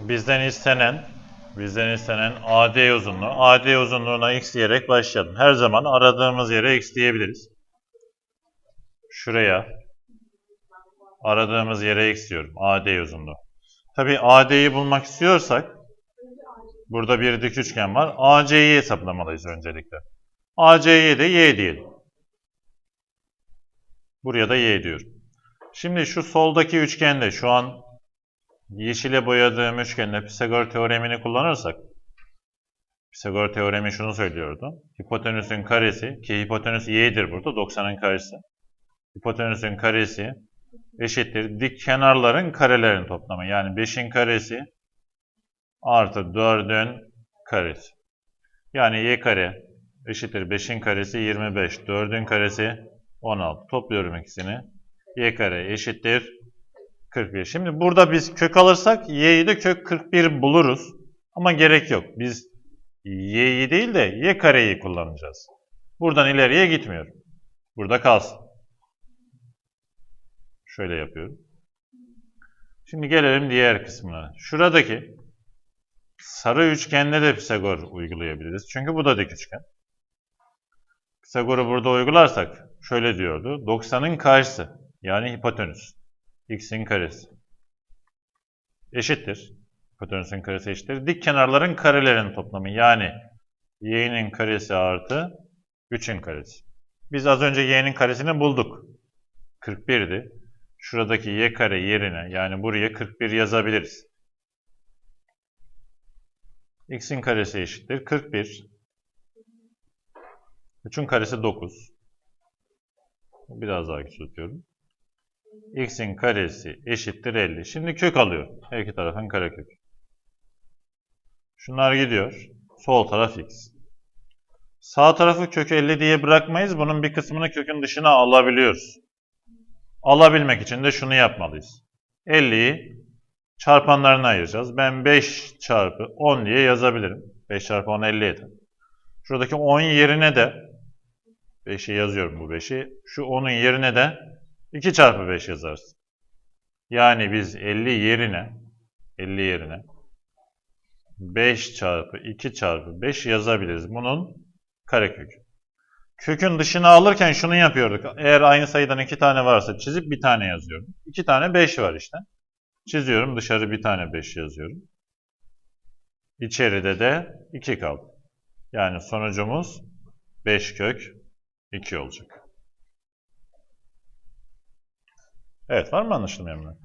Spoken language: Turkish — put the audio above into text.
Bizden istenen bizden istenen AD uzunluğu. AD uzunluğuna x diyerek başlayalım. Her zaman aradığımız yere x diyebiliriz. Şuraya aradığımız yere x diyorum. AD uzunluğu. Tabi AD'yi bulmak istiyorsak burada bir dik üçgen var. AC'yi hesaplamalıyız öncelikle. AC'ye de y diyelim. Buraya da y diyorum. Şimdi şu soldaki üçgende şu an yeşile boyadığım üçgende Pisagor teoremini kullanırsak Pisagor teoremi şunu söylüyordu. Hipotenüsün karesi ki hipotenüs y'dir burada 90'ın karesi. Hipotenüsün karesi eşittir dik kenarların karelerin toplamı. Yani 5'in karesi artı 4'ün karesi. Yani y kare eşittir 5'in karesi 25. 4'ün karesi 16. Topluyorum ikisini. y kare eşittir 41. Şimdi burada biz kök alırsak y'yi de kök 41 buluruz. Ama gerek yok. Biz y'yi değil de y kareyi kullanacağız. Buradan ileriye gitmiyorum. Burada kalsın. Şöyle yapıyorum. Şimdi gelelim diğer kısmına. Şuradaki sarı üçgende de Pisagor uygulayabiliriz. Çünkü bu da dik üçgen. Pisagor'u burada uygularsak şöyle diyordu. 90'ın karşısı yani hipotenüs x'in karesi eşittir. Hipotenüsün karesi eşittir. Dik kenarların karelerin toplamı yani y'nin karesi artı 3'ün karesi. Biz az önce y'nin karesini bulduk. 41'di. Şuradaki y kare yerine yani buraya 41 yazabiliriz. x'in karesi eşittir. 41. 3'ün karesi 9. Biraz daha küçültüyorum. X'in karesi eşittir 50. Şimdi kök alıyor. Her iki tarafın karekök. Şunlar gidiyor. Sol taraf x. Sağ tarafı kök 50 diye bırakmayız. Bunun bir kısmını kökün dışına alabiliyoruz. Alabilmek için de şunu yapmalıyız. 50'yi çarpanlarına ayıracağız. Ben 5 çarpı 10 diye yazabilirim. 5 çarpı 10 50 eder. Şuradaki 10 yerine de 5'i yazıyorum bu 5'i. Şu 10'un yerine de 2 çarpı 5 yazarız. Yani biz 50 yerine 50 yerine 5 çarpı 2 çarpı 5 yazabiliriz. Bunun karekökü. Kökün dışına alırken şunu yapıyorduk. Eğer aynı sayıdan iki tane varsa çizip bir tane yazıyorum. İki tane 5 var işte. Çiziyorum dışarı bir tane 5 yazıyorum. İçeride de 2 kaldı. Yani sonucumuz 5 kök 2 olacak. Evet var mı anlaşılmayan mı?